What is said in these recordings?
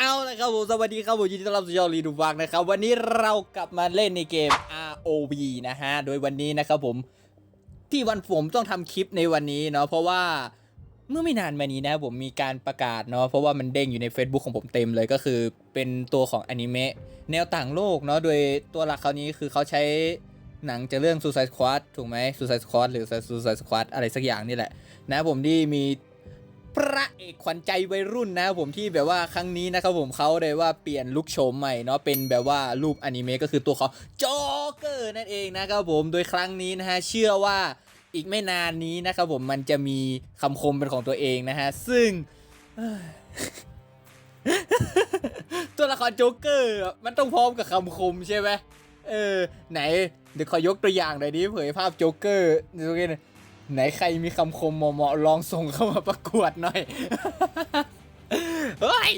เอาละครับผมสวัสดีครับผมยินดีต้อนรับสู่ช่องรีดูฟังนะครับ วันนี้เรากลับมาเล่นในเกม ROV นะฮะ โดยวันนี้นะครับผมที่วันผมต้องทำคลิปในวันนี้เนาะเพราะว่าเมื่อไม่นานมานี้นะผมมีการประกาศเนาะเพราะว่ามันเด้งอยู่ใน Facebook ของผมเต็มเลยก็คือเป็นตัวของอนิเมะแนวต่างโลกเนาะโดยตัวหลักเขานี้คือเขาใช้หนังจากเรื่อง Suicide Squad ถูกไหม Suicide Squad หรือ Suicide Squad อะไรสักอย่างนี่แหละ นะผมที่มี พระเอกขวัญใจวัยรุ่นนะผมที่แบบว่าครั้งนี้นะครับผมเขาเลยว่าเปลี่ยนลุคโฉมใหม่เนาะเป็นแบบว่ารูปอนิเมะก็คือตัวเของโจ๊กเกอร์นั่นเองนะครับผมโดยครั้งนี้นะฮะเชื่อว่าอีกไม่นานนี้นะครับผมมันจะมีคำคมเป็นของตัวเองนะฮะซึ่งตัวละครโจ๊กเกอร์มันต้องพร้อมกับคำคมใช่ไหมเออไหนเดี๋ยวขอยกตัวอย่างหน่อยดิเผยภาพโจ๊กเกอร์ดูกัน ไหนใครมีคำคมเหมาะๆลองส่งเข้ามาประกวดหน่อย เฮ้ย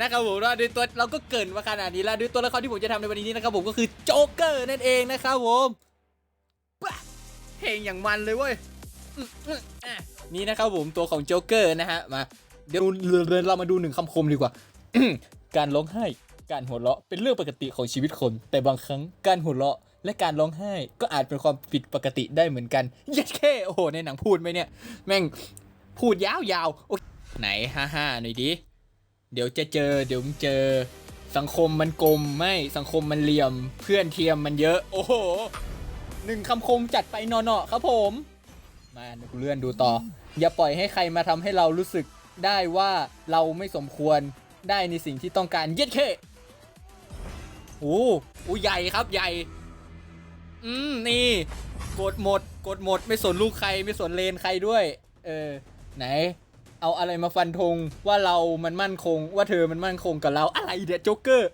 นะครับผมว่าด้วยตัวเราก็เกินมาขนาดนี้แล้วด้วยตัวละครที่ผมจะทำในวันนี้นะครับผมก็คือโจ๊กเกอร์นั่นเองนะครับผมเพลงอย่างมันเลยเว้ยนี่นะครับผมตัวของโจ๊กเกอร์นะฮะ มาเดี๋ยวเรามาดูหนึ่งคำคมดีกว่า การร้องไห้ การหัวเราะเป็นเรื่องปกติของชีวิตคน แต่บางครั้งการหัวเราะ และการร้องไห้ก็อาจเป็นความผิดปกติได้เหมือนกันเยัดแค่โอ้โหในหนังพูดไหมเนี่ย แม่งพูดยาวๆโอ๊ยไหนฮ่าฮ่าหน่อยดิเดี๋ยวจะเจอเดี๋ยวมึงเจอ สังคมมันกลมไม่สังคมมันเหลี่ยม เพื่อนเทียมมันเยอะ โอ้โหหนึ่งคำคมจัดไปนาะๆครับผม มาเดี๋ยวกูเลื่อนดูต่อ อย่าปล่อยให้ใครมาทำให้เรารู้สึกได้ว่าเราไม่สมควรได้ในสิ่งที่ต้องการเย็ดเคโอ้โหใหญ่ครับใหญ่ อืมนี่ กดหมด กดหมด ไม่สนลูกใครไม่สนเลนใครด้วย เออ ไหน เอาอะไรมาฟันธงว่าเรามันมั่นคง ว่าเธอมันมั่นคงกับเราอะไรเด็ดโจ๊กเกอร์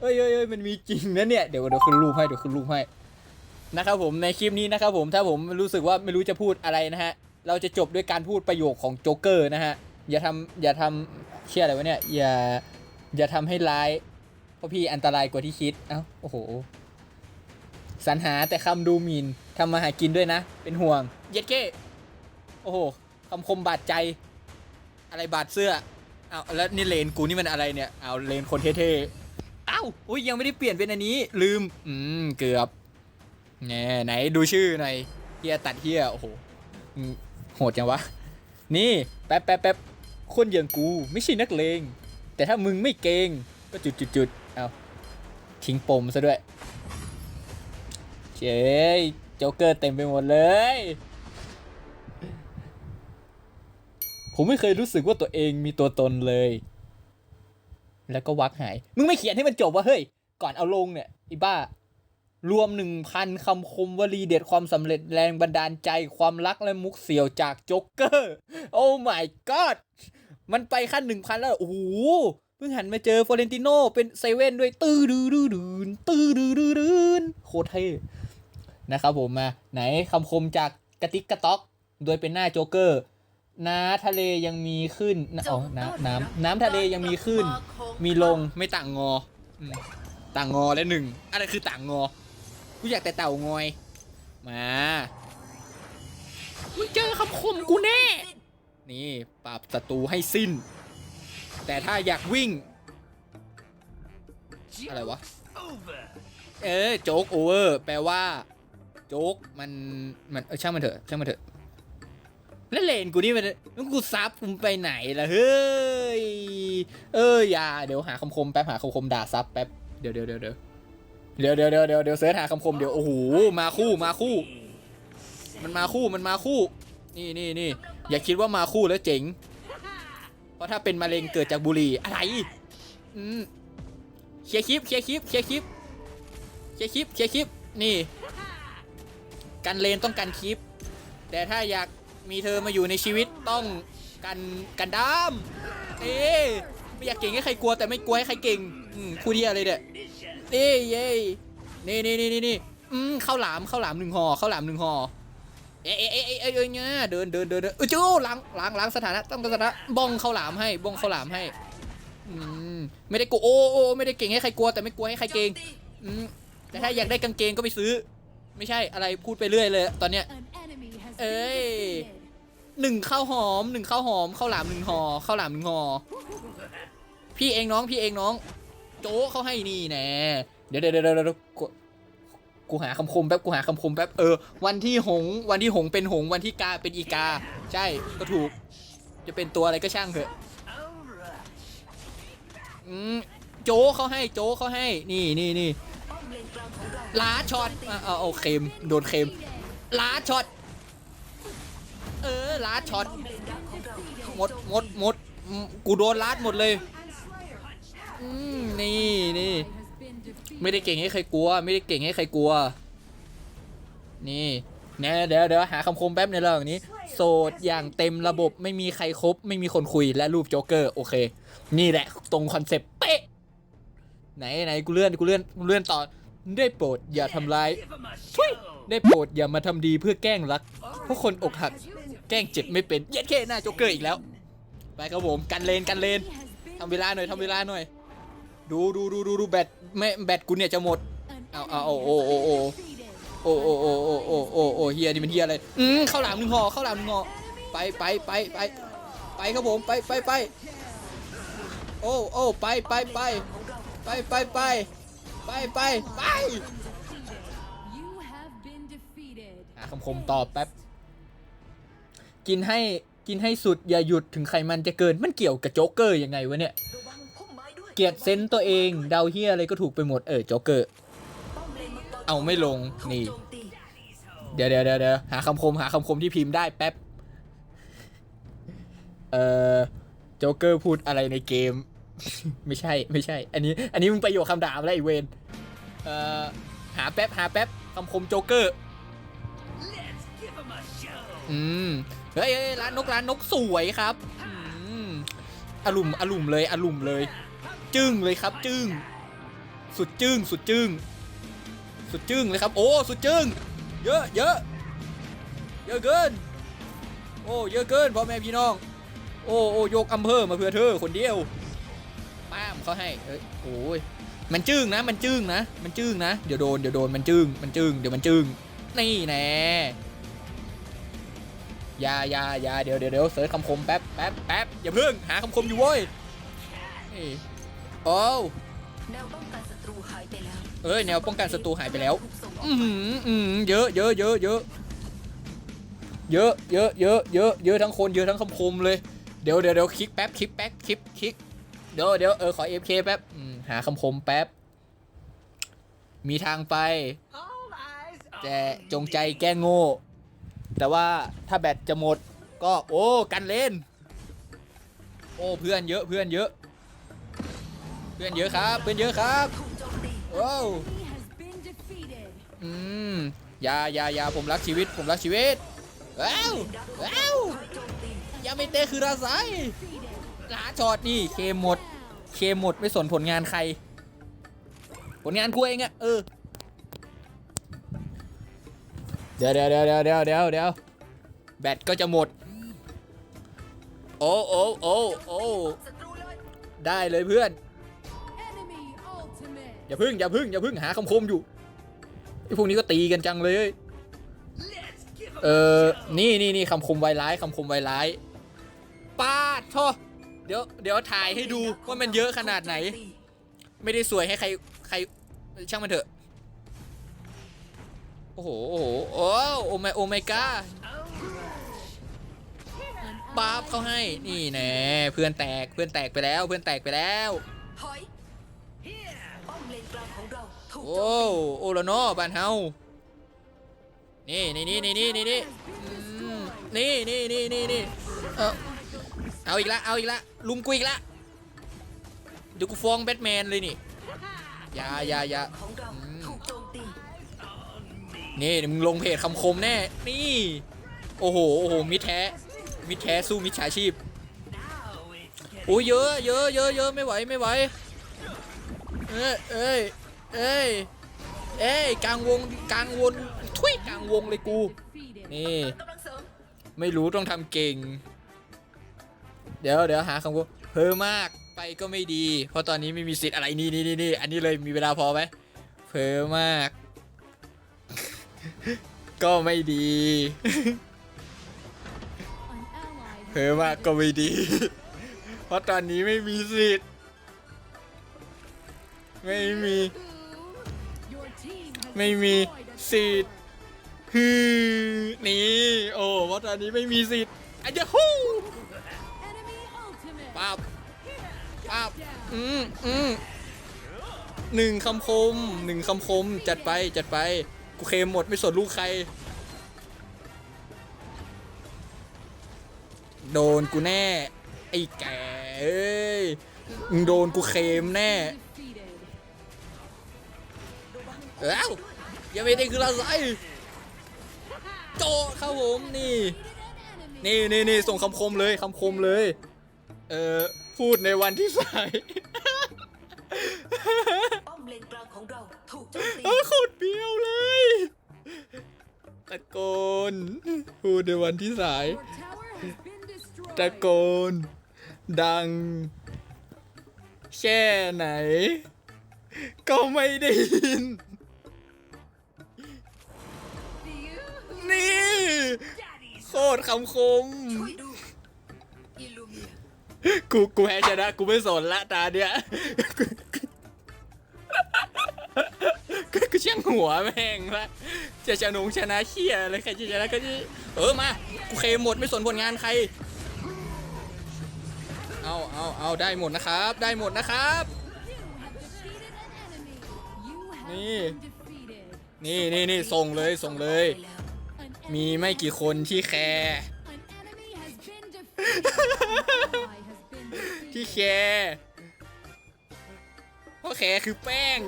เอ้ยเอ้ยเอ้ยมันมีจริงนะเนี่ยเดี๋ยวเดี๋ยวขึ้นรูปให้เดี๋ยวขึ้นรูปให้นะครับผมในคลิปนี้นะครับผมถ้าผมรู้สึกว่าไม่รู้จะพูดอะไรนะฮะเราจะจบด้วยการพูดประโยคของโจ๊กเกอร์นะฮะอย่าทำอย่าทำเชื่ออะไรวะเนี่ยอย่าอย่าทำให้ร้ายเพราะพี่อันตรายกว่าที่คิดเอ้าโอ้โห สรรหาแต่คำดูหมินทำมาหากินด้วยนะ เป็นห่วง เย็ดเก้โอ้โหคำคมบาดใจ อะไรบาดเสื้อเอาแล้วนี่เลนกูนี่มันอะไรเนี่ยเอาเลนคนเท่ๆเอ้าอุ้ยยังไม่ได้เปลี่ยนเป็นอันนี้ ลืม อืมเกือบแน่ไหนดูชื่อหน่อยเฮียตัดเฮียโอ้โหโหดจังวะ นี่แป๊บแป๊บแป๊บคนอย่างกูไม่ใช่นักเลง แต่ถ้ามึงไม่เก่งก็จุดจุดจุดเอาทิ้งปมซะด้วย เจ๊ยโจ๊กเกอร์เต็มไปหมดเลย ผมไม่เคยรู้สึกว่าตัวเองมีตัวตนเลย แล้วก็วักหาย มึงไม่เขียนให้มันจบวะเฮ้ย ก่อนเอาลงเนี่ยอ้บ้า รวมหนึ่งพันคำคมวลีเด็ดความสำเร็จแรงบันดาลใจความรักและมุกเสี่ยวจากโจ๊กเกอร์ โอ้ my god มันไปขั้นหนึ่งพันแล้ว โอ้โหเพิ่งหันมาเจอฟลอเรนติโนเป็นเซเว่นด้วย ตื้อดื้อดื้อดืนตื้อดื้อดื้อดืนโคตรเท่ นะครับผมมาไหนคำคมจากกระติกกระต๊อก โดยเป็นหน้าโจ๊กเกอร์ น้าทะเลยังมีขึ้นนะอ๋อน้ำน้ำน้ำทะเลยังมีขึ้น มีลงไม่ต่างงออืมต่างงอและหนึ่งอะไรคือต่างงอ กูอยากแต่เต่างอย มามึงเจอคำคมกูแน่ นี่ปราบศัตรูให้สิ้น แต่ถ้าอยากวิ่ง อะไรวะ เออโจ๊กโอเวอร์ แปลว่า โจ๊กมันมันเออช่างมันเถอะช่างมันเถอะแล้วเลนกูนี่มันมันกูซับกูไปไหนล่ะเฮ้ยเอออย่าเดี๋ยวหาคำคมแป๊บหาคำคมด่าซับแป๊บเดี๋ยวเดี๋ยวเดี๋ยวเดี๋ยวเดี๋ยวเดี๋ยวเดี๋ยวเดี๋ยวเดี๋ยวเสิร์ชหาคำคมเดี๋ยวโอ้โหมาคู่มาคู่ มันมาคู่มันมาคู่ นี่นี่นี่อย่าคิดว่ามาคู่แล้วเจ๋ง เพราะถ้าเป็นมะเร็งเกิดจากบุหรี่อะไรอืมเคลียร์คลิปเคลียร์คลิปเคลียร์คลิปเคลียร์คลิปเคลียร์คลิปนี่ กันเลนต้องกันคลิป แต่ถ้าอยากมีเธอมาอยู่ในชีวิตต้องกันกันด้ามเอ๊ไม่อยากเก่งให้ใครกลัวแต่ไม่กลัวให้ใครเก่งอืมคู่เดียเลยเด้อเอ้ยเย้นี่นี่นี่นี่นี่อืมข้าวหลามข้าวหลามหนึ่งห่อข้าวหลามหนึ่งห่อเอ๊ะเอ๊ะเอ๊ะเอ๊ะเอ๊ะเอ๊ะเนี่ยเดินเดินเดินเดินเออจู้ล้างล้างล้างสถานะต้องสถานะบ้องข้าวหลามให้บ้องข้าวหลามให้อืมไม่ได้กลัวโอ้โอ้ไม่ได้เก่งให้ใครกลัวแต่ไม่กลัวให้ใครเก่งอืมแต่ถ้าอยากได้กางเกงก็ไปซื้อ ไม่ใช่อะไรพูดไปเรื่อยเลยตอนเนี้ย เอ้ยหนึ่งข้าวหอมหนึ่งข้าวหอมข้าวหลามหนึ่งห่อข้าวหลามหนึ่งห่อพี่เองน้องพี่เองน้อง โจ้เขาให้นี่แน่เดี๋ยวเดี๋ยวเดี๋ยวเดี๋ยวกูกูหาคำคมแป๊บกูหาคำคมแป๊บเออ วันที่หงส์วันที่หงส์เป็นหงส์วันที่กาเป็นอีกา ใช่ก็ถูก จะเป็นตัวอะไรก็ช่างเถอะอืมโจ้เขาให้โจ้เขาให้ นี่นี่นี่ป้อมเลนก ล้าช็อตอะเอาเอาเคมโดนเคมล้าช็อตเออล้าช็อตหมดหมดหมดกูโดนลัดหมดเลยอืมนี่นี่ไม่ได้เก่งให้ใครกลัว ไม่ได้เก่งให้ใครกลัว นี่แน่เดี๋ยวเดี๋ยวหาคำคมแป๊บในเรื่องนี้ โสดอย่างเต็มระบบไม่มีใครครบ ไม่มีคนคุยและรูปโจ๊กเกอร์โอเค นี่แหละ ตรงคอนเซปต์เป๊ะไหนไหนกูเลื่อนกูเลื่อนกูเลื่อนต่อ ได้โปรดอย่าทำร้ายทุยได้โปรดอย่ามาทำดีเพื่อแกล้งรัก เพราะคนอกหัก แกล้งเจ็บไม่เป็นเย็ดแค่หน้าโจ๊กเกอร์อีกแล้ว ไปครับผมกันเลนกันเลนทำเวลาหน่อยทำเวลาหน่อย ดูดูดูดูดูแบตไม่แบตกูเนี่ยจะหมดเอาเอาเอาโอ้โอ้โอ้โอ้โอ้โอ้โอ้โอ้โอ้โอ้เฮียนี่มันเฮียอะไรอืมข้าวหลามหนึ่งห่อข้าวหลามหนึ่งห่อไปไปไปไปไปครับผมไปไปไปโอ้โอ้ไปไปไปไปไปไป ไปไปไปหาคำคมตอบแป๊บ กินให้กินให้สุดอย่าหยุดถึงไขมันจะเกินมันเกี่ยวกับโจ๊กเกอร์ยังไงวะเนี่ย เกียดเซนส์ตัวเองเดาเฮียอะไรก็ถูกไปหมดเออโจ๊กเกอร์ เอาไม่ลงนี่ เดี๋ยวเดี๋ยวเดี๋ยวหาคำคมหาคำคมที่พิมพ์ได้แป๊บ เออโจ๊กเกอร์พูดอะไรในเกม ไม่ใช่ไม่ใช่ อันนี้ อันนี้มึงประโยคคำด่ามาแล้วไอีเวน เอ่อหาแป๊บหาแป๊บคำคมโจ๊กเกอร์อืมเฮ้ยร้านนกร้านนกสวยครับอืมอารมณ์อารมณ์เลยอารมณ์เลย จึ้งเลยครับจึ้งสุดจึ้งสุดจึ้งสุดจึ้งเลยครับ โอ้สุดจึ้งเยอะเยอะเยอะเกิน โอ้เยอะเกินพ่อแม่พี่น้อง โอ้โอ้ยกอำเภอมาเพื่อเธอคนเดียวป้ามเขาให้เอ้ยโอ้ย มันจึ้งนะ มันจึ้งนะ มันจึ้งนะ เดี๋ยวโดน เดี๋ยวโดน มันจึ้ง มันจึ้ง เดี๋ยวมันจึ้ง นี่แน่อยาอยาอยาเดี๋ยวเดี๋ยวเดี๋ยวเสิร์ชคำคมแป๊บแป๊บแป๊บอย่าเพิ่งหาคำคมอยู่เว้ยนี่โอ้วแนวป้องกันศัตรูหายไปแล้ว เอ้ยแนวป้องกันศัตรูหายไปแล้วถูกส่งออกอือหืออือหือเยอะเยอะเยอะเยอะเยอะเยอะเยอะเยอะเยอะทั้งคนเยอะทั้งคำคมเลย เดี๋ยวเดี๋ยวเดี๋ยวคลิกแป๊บคลิกแป๊บคลิกคลิก เดี๋ยวเดี๋ยวเออขอเอฟเคแป๊บอืมหาคำคมแป๊บ มีทางไป แต่จงใจแก้โง่ แต่ว่าถ้าแบตจะหมด ก็โอ้กันเล่น โอ้เพื่อนเยอะเพื่อนเยอะ เพื่อนเยอะครับ เพื่อนเยอะครับถูกโจมตีโอ้วอืมอย่าอย่าอย่าผมรักชีวิต ผมรักชีวิตว้าวว้าวถูกโจมตียาไม่เตะคือราไซ ลาช็อตนี่เคมหมด เคมหมดไม่สนผลงานใคร ผลงานกูเองอะเออเดี๋ยวเดี๋ยวเดี๋ยวเดี๋ยวเดี๋ยวเดี๋ยวเดี๋ยวแบตก็จะหมด โอ้โอ้โอ้โอ้ได้เลยเพื่อน อย่าพึ่งอย่าพึ่งอย่าพึ่งหาคำคมอยู่ไอพวกนี้ก็ตีกันจังเลย เออ นี่นี่นี่คำคมไวร้ายคำคมไวร้ายปาดท่อ ดี๋ยวเดี๋ยวถ่ายให้ดูว่ามันเยอะขนาดไหน ไม่ได้สวยให้ใครใครช่างมันเถอะ โอ้โห โอ้โห โอ้โอเมโอเมก้าปาบเขาให้ นี่แน่เพื่อนแตก เพื่อนแตกไปแล้ว เพื่อนแตกไปแล้วถอยป้อลางของเราถูกโอ้โอโลโนบานเฮา นี่นี่นี่นี่นี่นี่นี่นี่นี่นี่นี่เอา เอาอีกละเอาอีกละลุมกูอีกละเดี๋ยวกูฟ้องแบทแมนเลยนี่อย่าอย่าอย่าเนี่ยมึงลงเพจคำคมแน่ นี่ โอ้โห โอ้โห มิดแท้ มิดแท้สู้มิดฉาชีพ โอ้ยเยอะ เยอะ เยอะ เยอะไม่ไหว ไม่ไหว เอ้ย เอ้ย เอ้ย เอ้ย กลางวง กลางวน ทุยกลางวงเลยกู นี่ ไม่รู้ต้องทำเก่ง เดี๋ยวเดี๋ยวหาคำว่าเพ้อมากไปก็ไม่ดี เพราะตอนนี้ไม่มีสิทธิ์อะไรนี่นี่นี่อันนี้เลยมีเวลาพอไหมเพ้อมาก ก็ไม่ดีเพ้อมากก็ไม่ดี เพราะตอนนี้ไม่มีสิทธิ์ไม่มี ไม่มีสิทธิ์ฮือนี่ โอ้วัดอันนี้ไม่มีสิทธิ์ไอ้เจ้าฮู้ ป้าบ Here, ป้าบอืมอืมหนึ่งคำคมหนึ่งคำคมจัดไปจัดไป กูเคมหมดไม่สนลูกใคร โดนกูแน่ ไอ้แกเอ้ยโดนกูเคมแน่ Defeated. เอ้ายังไม่ได้คืออะไรโจครับผมนี่ นี่นี่นี่ส่งคำคมเลยคำคมเลย เออพูดในวันที่สายป้อมเลนกลางของเราถูกโจมตีเออโคตรเบี้ยวเลยตะโกน พูดในวันที่สาย Your tower has been destroyed. ตะโกน ดัง แค่ไหน ก็ไม่ได้ยินนี่โคตรคำคม ช่วยดูอิลูเมีย กูกูแพ้ชนะกูไม่สนละตาเนี้ยกูกูกูเชี่ยงหัวแม่งละจะชนงชนะเชี่ยอะไรใครจะชนะก็จะเออมากูเคลหมดไม่สนผลงานใคร เอาเอาเอาได้หมดนะครับ ได้หมดนะครับ You have defeated an enemy. You have Nee. been defeated. นี่นี่นี่ส่งเลยส่งเลย มีไม่กี่คนที่แคร์ ที่แคร์เพราะแคร์คือแป้ง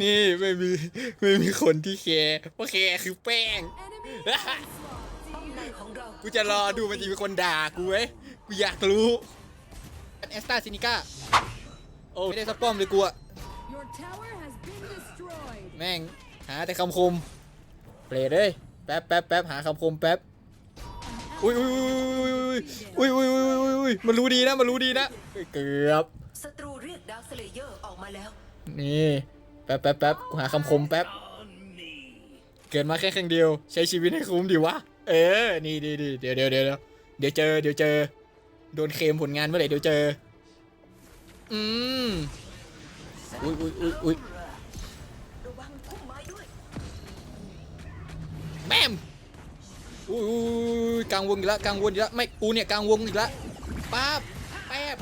นี่ไม่มีไม่มีคนที่แคร์เพราะแคร์คือแป้ง กูจะรอดูมันจะมีคนด่ากูเว้ย กูอยากรู้แอสตาซินิก้าโอ้ไม่ได้สปอมเลยกูอะแม่ง หาแต่คำคมเปรตเลย แป๊บแป๊บแป๊บหาคำคมแป๊บอุ้ยอุ้ยอุ้ยอุ้ยอุ้ยอุ้ยอุ้ยอุ้ยมันรู้ดีนะมันรู้ดีนะเฮ้ยเกือบศัตรูเรียกดาวสเลเยอร์ออกมาแล้ว นี่แป๊บแป๊บแป๊บกูหาคำคมแป๊บเกิดมาแค่ครั้งเดียว ใช้ชีวิตให้คุ้มดีวะเออนี่ดีดีเดี๋ยวเดี๋ยวเดี๋ยวเดี๋ยวเดี๋ยวเจอเดี๋ยวเจอโดนเคลมผลงานเมื่อไหร่เดี๋ยวเจออืมอุ้ยอุ้ยอุ้ยอุ้ย แบมอุ้ยอุ้ยกลางวงอีกแล้วกลางวงอีกแล้วไม่กูเนี่ยกลางวงอีกแล้วป๊าบแป๊บ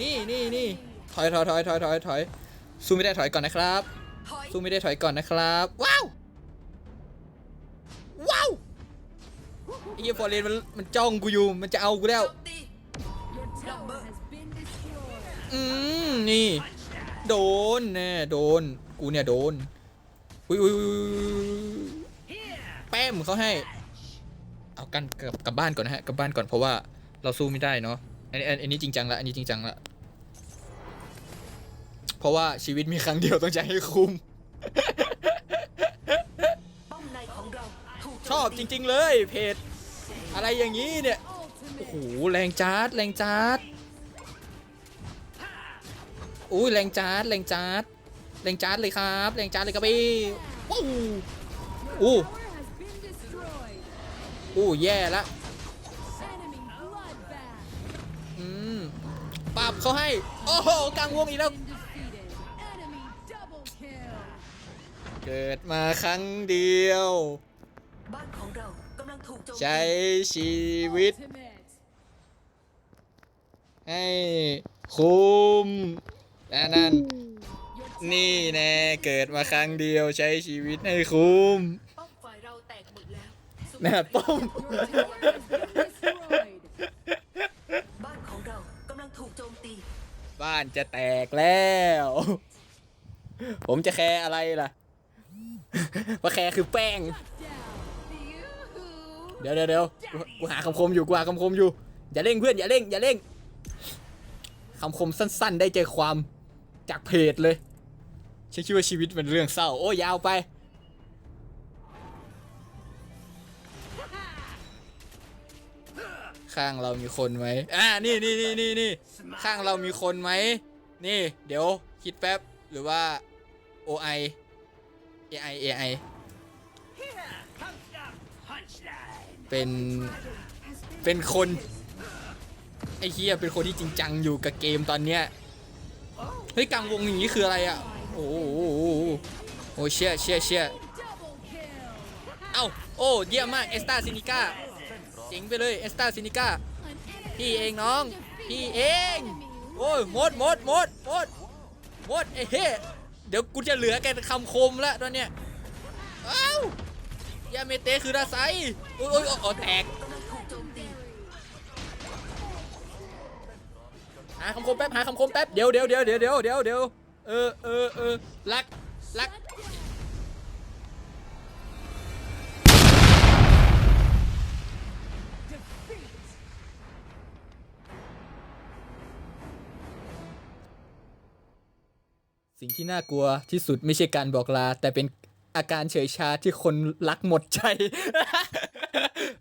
นี่นี่นี่ถอยถอยถอยถอยถอยถอยสู้ไม่ได้ถอยก่อนนะครับถอยสู้ไม่ได้ถอยก่อนนะครับว้าวว้าวไอ้เหี้ยฟอร์เรนมันมันจ้องกูอยู่มันจะเอากูแล้วอืมนี่ โดนแน่โดนกูเนี่ยโดนอุ้ยอุ้ย แป้มเขาให้ เอากันกลับกลับบ้านก่อนนะฮะกลับบ้านก่อนเพราะว่าเราสู้ไม่ได้เนาะอันนี้อันอันนี้จริงจังละอันนี้จริงจังละเพราะว่าชีวิตมีครั้งเดียวต้องใช้ให้คุ้มป้อมในของเราถูกโจมตีชอบจริง ๆ เลยเพจอะไรอย่างนี้เนี่ยโอ้โหแรงจัดแรงจัดอุ้ยแรงจัดแรงจัดแรงจัดเลยครับ แรงจัดเลยครับพี่วู้ Your Ooh. tower has been destroyed. อู้แย่ละอืมปรับเขาให้ โอ้โหกลางวงอีกแล้ว เกิดมาครั้งเดียว บ้านของเรากำลังถูกโจมตีใช้ชีวิต ให้คุ้มนั่นั่น นี่แน่เกิดมาครั้งเดียวใช้ชีวิตให้คุ้ม แล้วสุดแน่ป้อม Your tower has been destroyed. บ้านของเรากำลังถูกโจมตี บ้านจะแตกแล้ว ผมจะแคร์อะไรล่ะ ว่าแคร์คือแป้ง Down. เดี๋ยวเดี๋ยวเดี๋ยวกูกูหาคำคมอยู่กูหาคำคมอยู่ อย่าเร่งเพื่อนอย่าเร่งอย่าเร่งคำคมสั้น ๆ ได้ใจความจากเพจเลยฉันคิดว่าชีวิตเป็นเรื่องเศร้า โอ้ยาวไป ข้างเรามีคนไหมอ่านี่นี่นี่นี่นี่ข้างเรามีคนไหมนี่ เดี๋ยวคิดแป๊บหรือว่า OI AI AI เป็นเป็นคนไอ้เฮียเป็นคนที่จริงจังอยู่กับเกมตอนเนี้ยเฮ้ยกลางวงอย่างนี้คืออะไรอะโอ้โหโอ้เชี่ยเชี่ยเชี่ยเอ้าโอ้เยี่ยมมากเอสตาซินิก้า เจ๋งไปเลยเอสตาซินิก้า An enemy พี่เองน้อง พี่เอง โอ้ยหมดหมดหมดหมดหมดไอ้เฮ้เดี๋ยวกูจะเหลือแค่คำคมแล้วตอนเนี้ยเอ้ายาเมเตะคือดาไซโอ้ยโอ้ยโอ้ยแตกกำลังถูกโจมตีหาคำคมแป๊บหาคำคมแป๊บเดี๋ยวเดี๋ยวเดี๋ยวเดี๋ยวเดี๋ยวเดี๋ยวเดี๋ยวเออเออเออรักรัก สิ่งที่น่ากลัวที่สุดไม่ใช่การบอกลา แต่เป็นอาการเฉยชาที่คนรักหมดใจ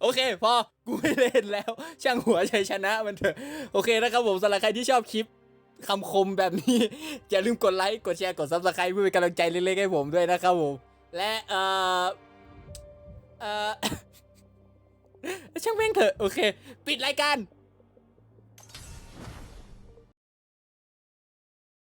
โอเคพอกูไม่เล่นแล้ว ช่างหัวชัยชนะมันเถอะ โอเคนะครับผมสำหรับใครที่ชอบคลิปคำคมแบบนี้ อย่าลืมกดไลค์ กดแชร์ กด subscribe เพื่อเป็นกำลังใจเล็กๆให้ผมด้วยนะครับผม และเอ่อเอ่อช่างแม่งเถอะ โอเค ปิดรายการ